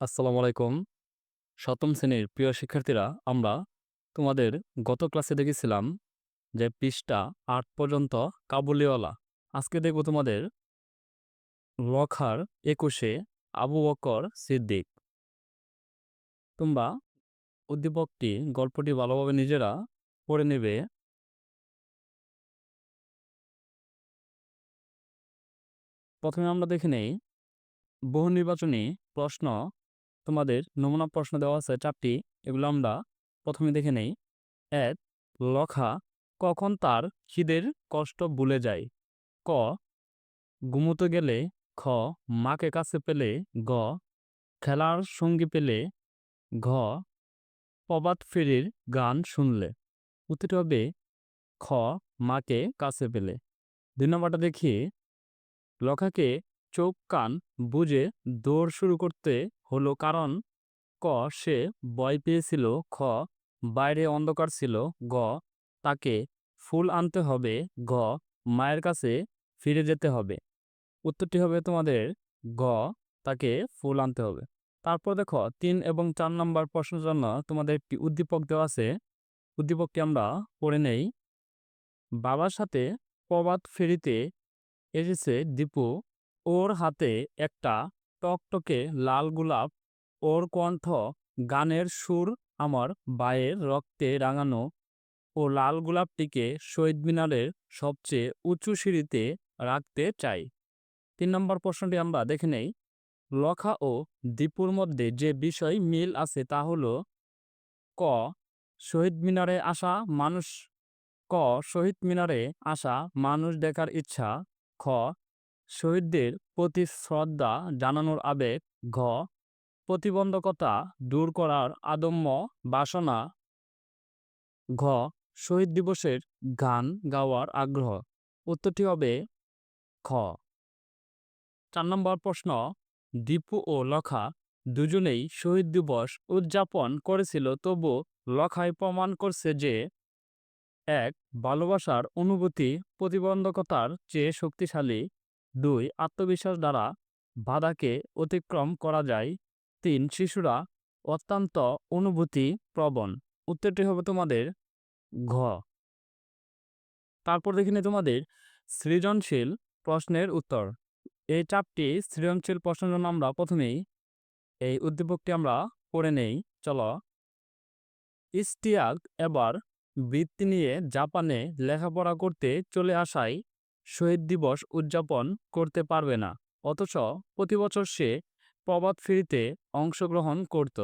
আসসালামু আলাইকুম। সপ্তম শ্রেণির প্রিয় শিক্ষার্থীরা, আমরা তোমাদের গত ক্লাসে দেখেছিলাম যে পৃষ্ঠা আট পর্যন্ত কাবুলিওয়ালা। আজকে দেখব তোমাদের লখার একুশে আবু বকর সিদ্দিক। তোমরা উদ্দীপকটি গল্পটি ভালোভাবে নিজেরা পড়ে নেবে। প্রথমে আমরা দেখে নেই, বহু নির্বাচনী প্রশ্ন তোমাদের নমুনা প্রশ্ন দেওয়া আছে চারটি, এগুলো আমরা প্রথমে দেখে নেই। এক, লখা কখন তার খিদের কষ্ট ভুলে যায়? ক, ঘুমোতে গেলে। খ, মাকে কাছে পেলে। গ, খেলার সঙ্গী পেলে। ঘ প্রবাদ ফেরির গান শুনলে। উত্তরটি হবে খ, মাকে কাছে পেলে। দুই নম্বরটা দেখি লখাকে চোখ কান বুঝে দৌড় শুরু করতে হলো কারণ ক, সে ভয় পেয়েছিল, খ, বাইরে অন্ধকার ছিল, গ, তাকে ফুল আনতে হবে, ঘ, মায়ের কাছে ফিরে যেতে হবে। উত্তরটি হবে তোমাদের গ তাকে ফুল আনতে হবে। তারপর দেখো, তিন এবং চার নম্বর প্রশ্নের জন্য তোমাদের একটি উদ্দীপক দেওয়া আছে। উদ্দীপকটি আমরা পড়ে নেই। বাবার সাথে প্রবাদ ফেরিতে এসেছে দীপু। ওর হাতে একটা টকটকে লাল গোলাপ ওর কণ্ঠ গানের সুর আমার বায়ের রক্তে রাঙানো ও লাল গোলাপটিকে শহীদ মিনারের সবচেয়ে উঁচু সিঁড়িতে রাখতে চাই। তিন নম্বর প্রশ্নটি আমরা দেখে নেই। লখা ও দীপুর মধ্যে যে বিষয় মিল আছে তা হল ক শহীদ মিনারে আসা মানুষ, ক শহীদ মিনারে আসা মানুষ দেখার ইচ্ছা, খ শহীদদের প্রতি শ্রদ্ধা জানানোর আবেগ, ঘ, প্রতিবন্ধকতা দূর করার আদম্য বাসনা। ঘ, শহীদ দিবসের গান গাওয়ার আগ্রহ। উত্তরটি হবে খ। চার নম্বর প্রশ্ন, দীপু ও লখা দুজনেই শহীদ দিবস উদযাপন করেছিল, তবু লখাই প্রমাণ করছে যে, এক, ভালোবাসার অনুভূতি প্রতিবন্ধকতার চেয়ে শক্তিশালী দুই, আত্মবিশ্বাস দ্বারা বাধাকে অতিক্রম করা যায়। তিন, শিশুরা অত্যন্ত অনুভূতি প্রবণ। উত্তরটি হবে তোমাদের ঘ। তারপর দেখিনি তোমাদের সৃজনশীল প্রশ্নের উত্তর। এই চাপটি সৃজনশীল প্রশ্নের জন্য আমরা প্রথমেই এই উদ্দীপকটি আমরা পড়ে নেই। চলো। ইস্টিয়াক এবার বৃত্তি নিয়ে জাপানে লেখাপড়া করতে চলে আসায় শহীদ দিবস উদযাপন করতে পারবে না। অথচ প্রতি বছর সে প্রবাদ ফিরিতে অংশগ্রহণ করত।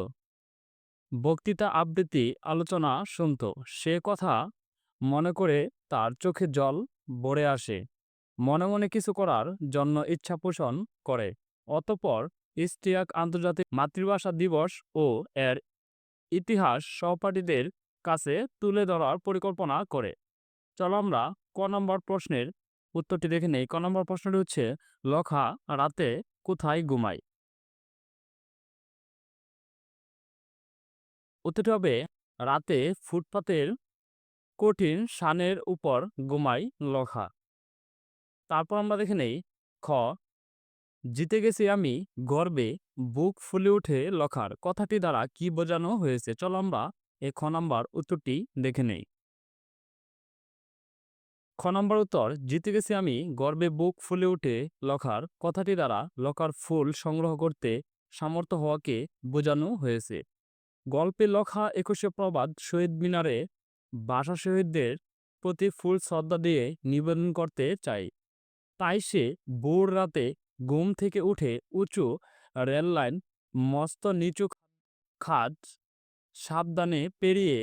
বক্তৃতা, আবৃত্তি, আলোচনা শুনত। সে কথা মনে করে তার চোখে জল ভরে আসে। মনে মনে কিছু করার জন্য ইচ্ছা পোষণ করে। অতপর ইস্টিয়াক আন্তর্জাতিক মাতৃভাষা দিবস ও এর ইতিহাস সহপাঠীদের কাছে তুলে ধরার পরিকল্পনা করে। চলো আমরা ক নম্বর প্রশ্নের উত্তরটি দেখে নেই। ক নম্বর প্রশ্নটি হচ্ছে, লখা রাতে কোথায় ঘুমায়? উত্তরটি হবে, রাতে ফুটপাতের কঠিন শানের উপর ঘুমায় লখা। তারপর আমরা দেখে নেই, খ, জিতে গেছি আমি গর্বে বুক ফুলে উঠে লখার। কথাটি দ্বারা কি বোঝানো হয়েছে? চলো আমরা এ খ নম্বর উত্তরটি দেখে নেই। নম্বর উত্তর, জিতে গেছি আমি, গর্বে বুক ফুলে উঠে লখার কথাটি দ্বারা লখার ফুল সংগ্রহ করতে সামর্থ্য হওয়াকে বোঝানো হয়েছে। গল্পে লখা একুশে প্রবাদ শহীদ মিনারে বাসা শহীদদের প্রতি ফুল শ্রদ্ধা দিয়ে নিবেদন করতে চাই। তাই সে ভোর রাতে ঘুম থেকে উঠে উঁচু রেললাইন মস্ত নিচু খাদ, সাবধানে পেরিয়ে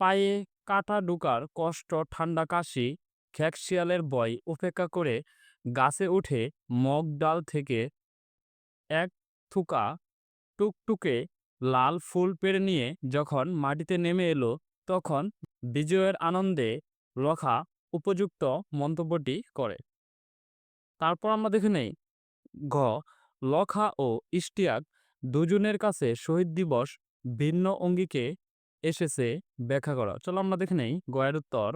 পায়ে কাটা ঢুকার কষ্ট, ঠান্ডা কাশি খ্যাকশিয়ালের বয় উপেক্ষা করে গাছে উঠে মগ ডাল থেকে এক থুকা টুকটুকে লাল ফুল পেরে নিয়ে যখন মাটিতে নেমে এলো, তখন বিজয়ের আনন্দে লখা উপযুক্ত মন্তব্যটি করে। তারপর আমরা দেখে নেই। ঘ, লখা ও ইস্টিয়াক দুজনের কাছে শহীদ দিবস ভিন্ন অঙ্গিকে এসেছে ব্যাখ্যা করা। চলো আমরা দেখে নেই গয়ের উত্তর।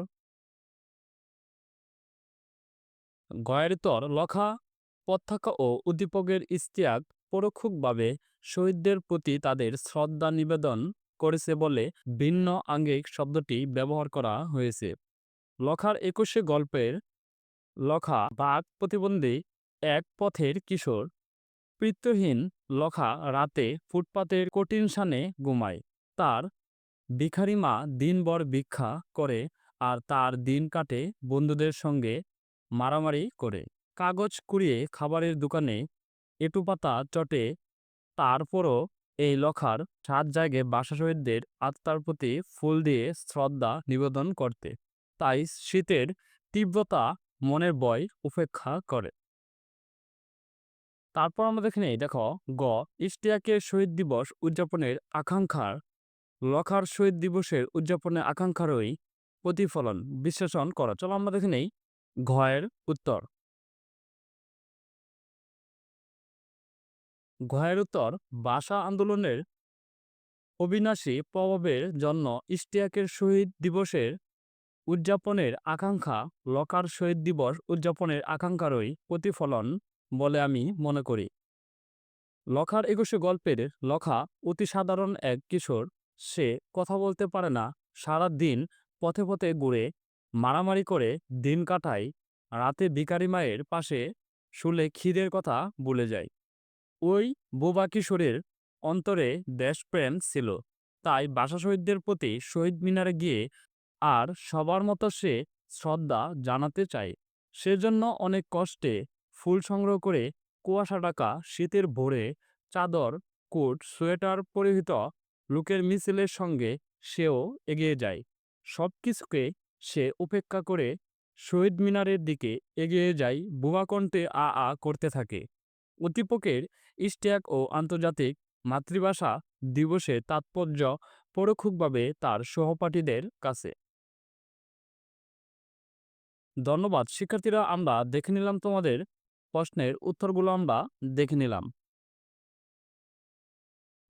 গয়ের উত্তর লখা প্রত্যাখ্যা ও উদ্দীপকের ইস্তিয়াক পরোক্ষভাবে শহীদদের প্রতি তাদের শ্রদ্ধা নিবেদন করেছে বলে ভিন্ন আঙ্গিক শব্দটি ব্যবহার করা হয়েছে। লখার একুশে গল্পের লখা বাঘ প্রতিবন্ধী এক পথের কিশোর। পিতৃহীন লখা রাতে ফুটপাতের কঠিন শানে ঘুমায়। তার ভিখারি মা দিনভর ভিক্ষা করে আর তার দিন কাটে বন্ধুদের সঙ্গে মারামারি করে। কাগজ কুড়িয়ে খাবারের দোকানে এটুপাতা চটে, তারপরও এই লখার সাত জায়গায় বাসা শহীদদের আত্মার প্রতি ফুল দিয়ে শ্রদ্ধা নিবেদন করতে। তাই শীতের তীব্রতা মনের বয় উপেক্ষা করে। তারপর আমরা দেখে নেই, দেখো, গ, ইশতিয়াকের শহীদ দিবস উদযাপনের আকাঙ্ক্ষার। লখার শহীদ দিবসের উদযাপনের আকাঙ্ক্ষারই প্রতিফলন, বিশ্লেষণ করা। চলো আমরা দেখে নেই ঘয়ের উত্তর। ঘয়ের উত্তর ভাষা আন্দোলনের অবিনাশী প্রভাবের জন্য ইশতিয়াকের শহীদ দিবসের উদযাপনের আকাঙ্ক্ষা, লকার শহীদ দিবস উদযাপনের আকাঙ্ক্ষারই প্রতিফলন বলে আমি মনে করি। লখার একুশে গল্পের লখা অতি সাধারণ এক কিশোর। সে কথা বলতে পারে না সারা দিন পথে পথে ঘুরে মারামারি করে দিন কাটায়, রাতে ভিকারি মায়ের পাশে শুলে খিদের কথা বলে যায়। ওই বোবা কিশোরের অন্তরে দেশপ্রেম ছিল, তাই বাসা শহীদদের প্রতি শহীদ মিনারে গিয়ে আর সবার মতো সে শ্রদ্ধা জানাতে চায়। সেজন্য অনেক কষ্টে ফুল সংগ্রহ করে কুয়াশা ঢাকা শীতের ভোরে চাদর, কোট, সোয়েটার পরিহিত লোকের মিছিলের সঙ্গে সেও এগিয়ে যায়। সব কিছুকে সে উপেক্ষা করে শহীদ মিনারের দিকে এগিয়ে যায় বুবাকণ্ঠে আ আ করতে থাকে। উদ্দীপকের ইস্ট্যাক ও আন্তর্জাতিক মাতৃভাষা দিবসে তাৎপর্য পরোক্ষভাবে তার সহপাঠীদের কাছে। ধন্যবাদ। শিক্ষার্থীরা, আমরা দেখে নিলাম তোমাদের প্রশ্নের উত্তরগুলো, আমরা দেখে নিলাম।